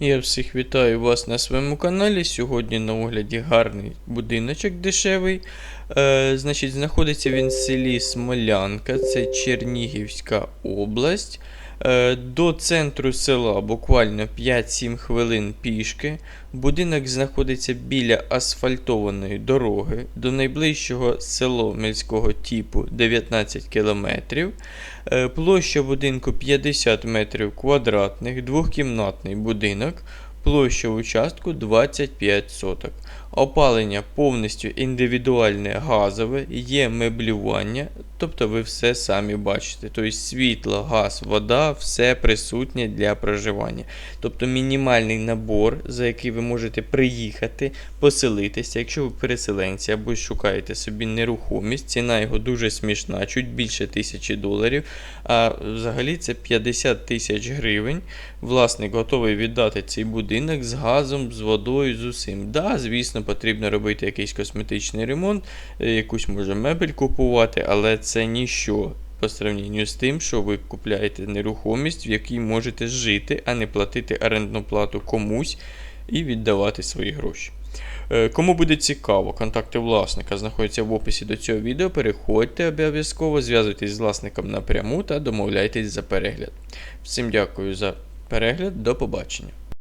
Я всіх вітаю вас на своєму каналі. Сьогодні на огляді гарний будиночок дешевий. Е, значить, знаходиться він в селі Смолянка, це Чернігівська область. Е, до центру села буквально 5-7 хвилин пішки. Будинок знаходиться біля асфальтованої дороги. До найближчого село міського типу 19 кілометрів. Е, Площа будинку 50 метрів квадратних, двохкімнатний будинок, площа участку 25 соток. Опалення повністю індивідуальне газове, є меблювання, тобто ви все самі бачите. Тобто світло, газ, вода, все присутнє для проживання. Тобто мінімальний набор, за який ви можете приїхати, поселитися, якщо ви переселенці або шукаєте собі нерухомість, ціна його дуже смішна, чуть більше тисячі доларів. А взагалі це 50 тисяч гривень. Власник готовий віддати цей будинок з газом, з водою, з усім. Да, звісно, потрібно робити якийсь косметичний ремонт, е, якусь може мебель купувати, але це ніщо по сравненню з тим, що ви купляєте нерухомість, в якій можете жити, а не платити орендну плату комусь і віддавати свої гроші. Е, Кому буде цікаво, контакти власника знаходяться в описі до цього відео. Переходьте обов'язково, зв'язуйтесь з власником напряму та домовляйтесь за перегляд. Всім дякую за перегляд, до побачення.